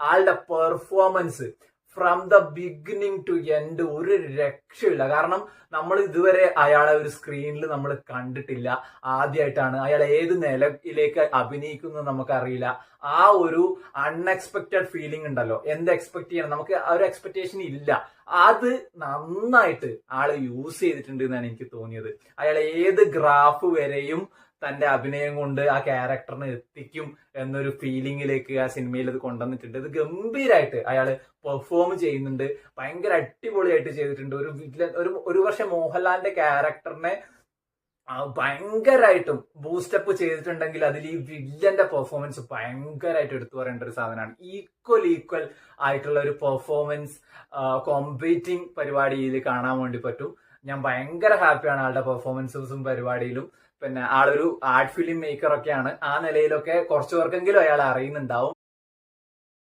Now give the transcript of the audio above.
ആളുടെ performance from the beginning to end ഒരു രക്ഷയില്ല. കാരണം നമ്മൾ ഇതുവരെ അയാളെ ഒരു സ്ക്രീനിൽ നമ്മൾ കണ്ടിട്ടില്ല. ആദ്യമായിട്ടാണ് അയാൾ ഏത് നിലയിലേക്ക് അഭിനയിക്കുന്നു നമുക്കറിയില്ല. ആ ഒരു അൺഎക്സ്പെക്റ്റഡ് ഫീലിംഗ് ഉണ്ടല്ലോ. എന്ത് എക്സ്പെക്ട് ചെയ്യണം? നമുക്ക് ആ ഒരു എക്സ്പെക്ടേഷൻ ഇല്ല. അത് നന്നായിട്ട് ആൾ യൂസ് ചെയ്തിട്ടുണ്ട് എന്നാണ് എനിക്ക് തോന്നിയത്. അയാൾ ഏത് ഗ്രാഫ് വരെയും തന്റെ അഭിനയം കൊണ്ട് ആ ക്യാരക്ടറിനെ എത്തിക്കും എന്നൊരു ഫീലിംഗിലേക്ക് ആ സിനിമയിൽ അത് കൊണ്ടുവന്നിട്ടുണ്ട്. ഇത് ഗംഭീരമായിട്ട് അയാൾ പെർഫോം ചെയ്യുന്നുണ്ട്. ഭയങ്കര അടിപൊളിയായിട്ട് ചെയ്തിട്ടുണ്ട്. ഒരു ഒരു ഒരു പക്ഷെ മോഹൻലാലിന്റെ ക്യാരക്ടറിനെ ഭയങ്കരമായിട്ടും ബൂസ്റ്റപ്പ് ചെയ്തിട്ടുണ്ടെങ്കിൽ അതിൽ ഈ വില്ലന്റെ പെർഫോമൻസ് ഭയങ്കരമായിട്ട് എടുത്തു പറയേണ്ട ഒരു സാധനമാണ്. ഈക്വൽ ഈക്വൽ ആയിട്ടുള്ള ഒരു പെർഫോമൻസ് കോമ്പീറ്റിംഗ് പരിപാടിയിൽ കാണാൻ വേണ്ടി പറ്റും. ഞാൻ ഭയങ്കര ഹാപ്പിയാണ് ആളുടെ പെർഫോമൻസും പരിപാടിയിലും. പിന്നെ ആളൊരു ആർട്ട് ഫിലിം മേക്കർ ഒക്കെയാണ്. ആ നിലയിലൊക്കെ കുറച്ചു പേർക്കെങ്കിലും അയാൾ അറിയുന്നുണ്ടാവും.